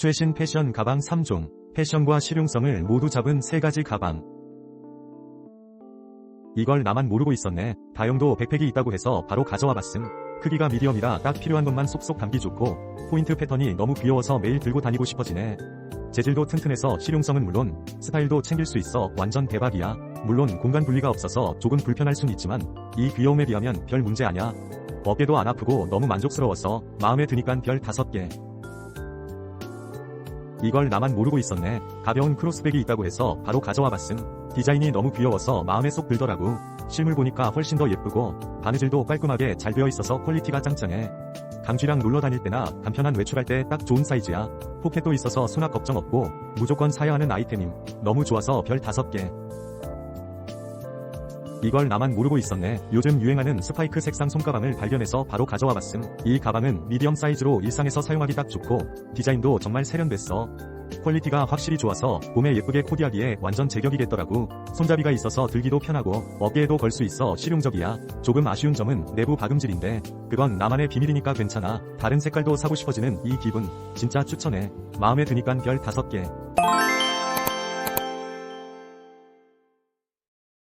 최신 패션 가방 3종, 패션과 실용성을 모두 잡은 3가지 가방. 이걸 나만 모르고 있었네. 다용도 백팩이 있다고 해서 바로 가져와 봤음. 크기가 미디엄이라 딱 필요한 것만 쏙쏙 담기 좋고 포인트 패턴이 너무 귀여워서 매일 들고 다니고 싶어지네. 재질도 튼튼해서 실용성은 물론 스타일도 챙길 수 있어 완전 대박이야. 물론 공간 분리가 없어서 조금 불편할 순 있지만 이 귀여움에 비하면 별 문제 아냐. 어깨도 안 아프고 너무 만족스러워서 마음에 드니깐 별 5개. 이걸 나만 모르고 있었네. 가벼운 크로스백이 있다고 해서 바로 가져와 봤음. 디자인이 너무 귀여워서 마음에 쏙 들더라고. 실물 보니까 훨씬 더 예쁘고 바느질도 깔끔하게 잘 되어 있어서 퀄리티가 짱짱해. 강쥐랑 놀러 다닐 때나 간편한 외출할 때 딱 좋은 사이즈야. 포켓도 있어서 수납 걱정 없고 무조건 사야 하는 아이템임. 너무 좋아서 별 5개. 이걸 나만 모르고 있었네. 요즘 유행하는 스파이크 색상 손가방을 발견해서 바로 가져와 봤음. 이 가방은 미디엄 사이즈로 일상에서 사용하기 딱 좋고 디자인도 정말 세련됐어. 퀄리티가 확실히 좋아서 봄에 예쁘게 코디하기에 완전 제격이겠더라고. 손잡이가 있어서 들기도 편하고 어깨에도 걸 수 있어 실용적이야. 조금 아쉬운 점은 내부 박음질인데 그건 나만의 비밀이니까 괜찮아. 다른 색깔도 사고 싶어지는 이 기분 진짜 추천해. 마음에 드니깐 별 5개.